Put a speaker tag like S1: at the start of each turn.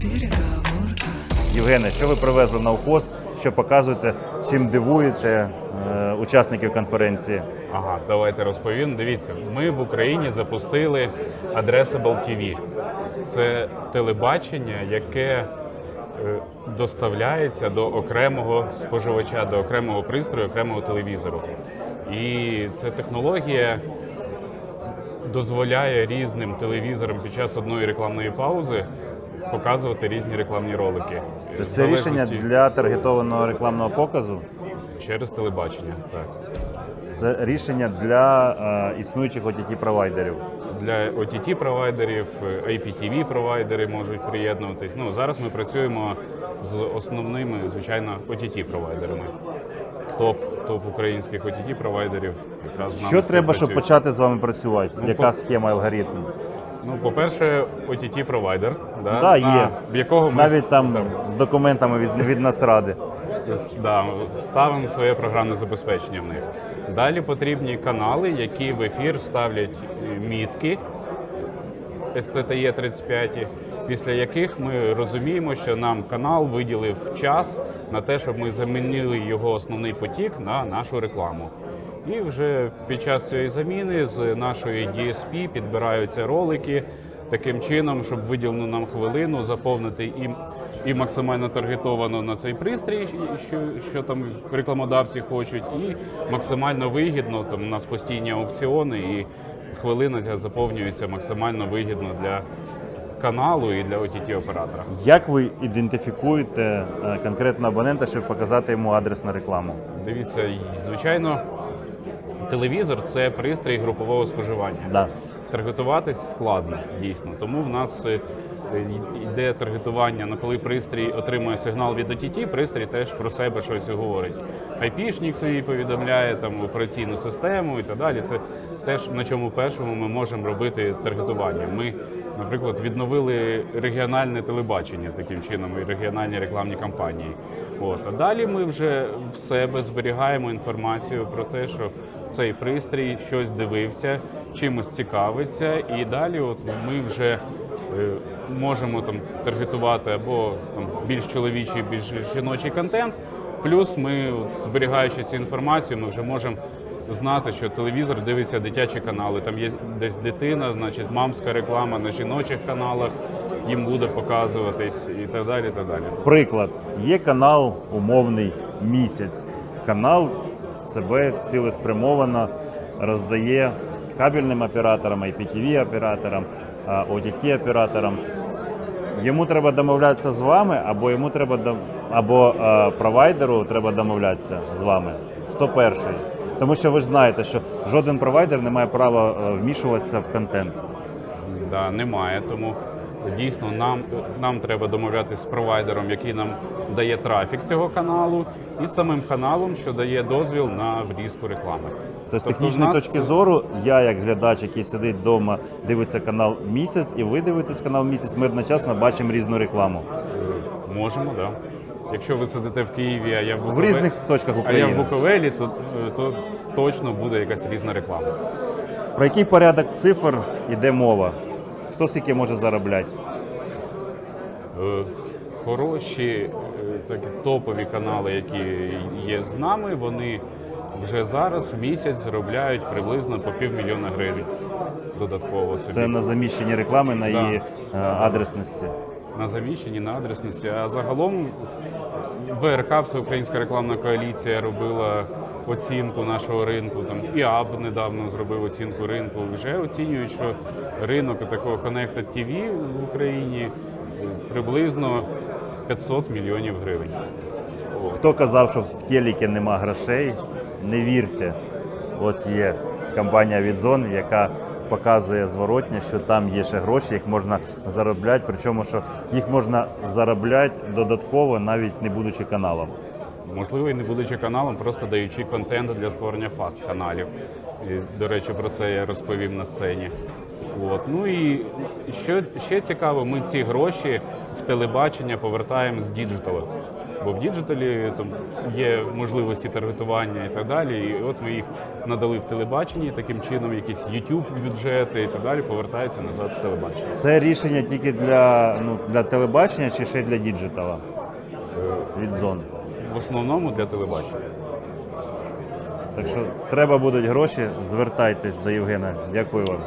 S1: Переговорка.
S2: Євгене, що ви привезли на УКОС, що показуєте, чим дивуєте е, учасників конференції?
S3: Ага, давайте розповім. Дивіться, ми в Україні запустили Addressable TV. Це телебачення, яке е, доставляється до окремого споживача, до окремого пристрою, окремого телевізору. І ця технологія дозволяє різним телевізорам під час одної рекламної паузи показувати різні рекламні ролики.
S2: Тобто
S3: В
S2: це рішення для таргетованого рекламного показу,
S3: через телебачення. Так.
S2: це рішення для е, існуючих ott провайдерів.
S3: Для OTT провайдерів, IPTV провайдери можуть приєднуватись. Ну зараз ми працюємо з основними, звичайно, OTT провайдерами. Топ, топ українських OTT провайдерів. Якраз з нами
S2: Що треба, щоб
S3: співпрацюють.
S2: почати з вами працювати?
S3: Ну,
S2: Яка
S3: по-
S2: схема, алгоритм?
S3: Ну, по-перше, OTT провайдер, да,
S2: Да,
S3: на-
S2: є.
S3: в якого ми
S2: Навіть там з документами від, від Нацради.
S3: Да, ставимо своє програмне забезпечення в них. Далі потрібні канали, які в ефір ставлять е, мітки SCTE 35, після яких ми розуміємо, що нам канал виділив час на те, щоб ми замінили його основний потік на нашу рекламу. І вже під час цієї заміни з нашої DSP підбираються ролики таким чином, щоб виділену нам хвилину заповнити і, і максимально таргетовано на цей пристрій, що, що там рекламодавці хочуть, і максимально вигідно. Там у нас постійні аукціони, і хвилина заповнюється максимально вигідно для каналу і для ott оператора.
S2: Як ви ідентифікуєте е, конкретно абонента, щоб показати йому адрес на рекламу?
S3: Дивіться, звичайно, телевізор це пристрій групового споживання.
S2: Да.
S3: Таргетуватись складно, дійсно. Тому в нас е, йде таргетування, ну, коли пристрій отримує сигнал від OTT, пристрій теж про себе щось говорить. IP-шник свій повідомляє там операційну систему і так далі. Це теж на чому першому ми можемо робити таргетування. Ми, наприклад, відновили регіональне телебачення таким чином і регіональні рекламні кампанії. От а далі ми вже в себе зберігаємо інформацію про те, що цей пристрій щось дивився, чимось цікавиться, і далі, от ми вже е, можемо там таргетувати або там більш чоловічий, більш жіночий контент. Плюс ми, от, зберігаючи цю інформацію, ми вже можемо знати, що телевізор дивиться дитячі канали. Там є десь дитина, значить, мамська реклама на жіночих каналах їм буде показуватись і так далі. Так далі.
S2: Приклад, є канал умовний місяць. Канал себе цілеспрямовано роздає кабельним операторам, IPTV операторам, а, OTT операторам. Йому треба домовлятися з вами, або йому треба або провайдеру треба домовлятися з вами. Хто перший? Тому що ви ж знаєте, що жоден провайдер не має права е, вмішуватися в контент.
S3: Да, немає. Тому дійсно нам, нам треба домовлятися з провайдером, який нам дає трафік цього каналу, і самим каналом, що дає дозвіл на врізку реклами.
S2: Тобто, з
S3: Тобто
S2: технічної
S3: нас-
S2: точки зору, я як глядач, який сидить вдома, дивиться канал місяць, і ви дивитесь канал місяць, ми одночасно бачимо різну рекламу
S3: Можемо, так. Да. Якщо ви сидите в Києві, а я в
S2: в різних точках
S3: а я в Буковелі, то, то точно буде якась різна реклама.
S2: Про який порядок цифр йде мова? Хто скільки може заробляти?
S3: Е, Хороші е, такі топові канали, які є з нами, вони вже зараз в місяць заробляють приблизно по півмільйона гривень додатково собі.
S2: Це на заміщенні реклами на
S3: Да.
S2: її е, адресності.
S3: На заміщенні, на адресності. А загалом ВРК, Всеукраїнська рекламна коаліція, робила оцінку нашого ринку. Там і АБ недавно зробив оцінку ринку. Вже оцінюють, що ринок такого Connected TV в Україні приблизно 500 мільйонів гривень.
S2: Хто казав, що в телекі нема грошей, не вірте. От є компанія Відзон, яка показує зворотня, що там є ще гроші, їх можна заробляти, причому що їх можна заробляти додатково, навіть не будучи каналом.
S3: Можливо, і не будучи каналом, просто даючи контент для створення фаст каналів. І, до речі, про це я розповім на сцені. От. Ну і що ще цікаво, ми ці гроші в телебачення повертаємо з діджиталу. Бо в діджиталі там є можливості таргетування і так далі. І от ми їх надали в телебаченні, таким чином якісь YouTube бюджети і так далі повертаються назад в телебачення.
S2: Це рішення тільки для, ну, для телебачення чи ще й для діджитала від зон.
S3: В основному для телебачення.
S2: Так що треба будуть гроші, звертайтесь до Євгена. Дякую вам.